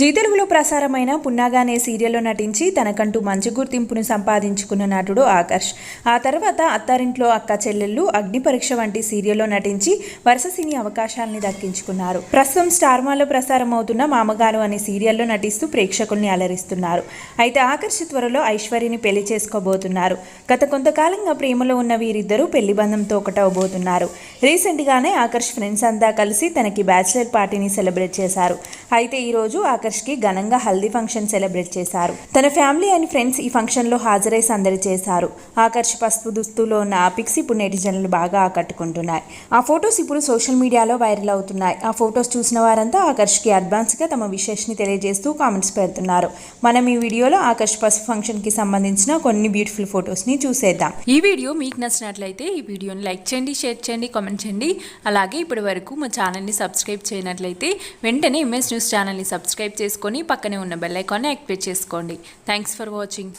G తెలుగులో ప్రసారమైన పున్నాగానే సీరియల్లో నటించి తనకంటూ మంచి గుర్తింపును సంపాదించుకున్న నటుడు ఆకర్ష్. ఆ తర్వాత అత్తారింట్లో అక్క చెల్లెళ్ళు అగ్ని పరీక్ష వంటి సీరియల్లో నటించి వరుస సినీ అవకాశాలని దక్కించుకున్నారు. ప్రస్తుతం స్టార్మాలో ప్రసారం అవుతున్న మామగారు అనే సీరియల్లో నటిస్తూ ప్రేక్షకుల్ని అలరిస్తున్నారు. అయితే ఆకర్ష్ త్వరలో ఐశ్వర్యని పెళ్ళి చేసుకోబోతున్నారు. గత కొంతకాలంగా ప్రేమలో ఉన్న వీరిద్దరూ పెళ్ళి బంధంతో ఒకటవబోతున్నారు. రీసెంట్గానే ఆకర్ష్ ఫ్రెండ్స్ అంతా కలిసి తనకి బ్యాచిలర్ పార్టీని సెలబ్రేట్ చేశారు. అయితే ఈరోజు ఆకర్ష్కి ఘనంగా హల్దీ ఫంక్షన్ సెలబ్రేట్ చేశారు. తన ఫ్యామిలీ అండ్ ఫ్రెండ్స్ ఈ ఫంక్షన్లో హాజరై సందడి చేశారు. ఆకర్ష్ పసుపు దుస్తులో ఉన్న ఆ పిక్స్ ఇప్పుడు నెటిజన్లు బాగా ఆకట్టుకుంటున్నాయి. ఆ ఫొటోస్ ఇప్పుడు సోషల్ మీడియాలో వైరల్ అవుతున్నాయి. ఆ ఫొటోస్ చూసిన వారంతా ఆకర్ష్కి అడ్వాన్స్గా తమ విషెస్ని తెలియజేస్తూ కామెంట్స్ పెడుతున్నారు. మనం ఈ వీడియోలో ఆకర్ష్ పసుపు ఫంక్షన్కి సంబంధించిన కొన్ని బ్యూటిఫుల్ ఫొటోస్ని చూసేద్దాం. ఈ వీడియో మీకు నచ్చినట్లయితే ఈ వీడియోని లైక్ చేయండి షేర్ చేయండి కామెంట్ చేయండి. అలాగే ఇప్పటి వరకు మా ఛానల్ని సబ్స్క్రైబ్ చేయనట్లయితే వెంటనే ఎంఎస్ న్యూస్ ఛానల్ని సబ్స్క్రైబ్ చేసుకొని పక్కనే ఉన్న బెల్ ఐకాన్ని యాక్టివేట్ చేసుకోండి. Thanks for watching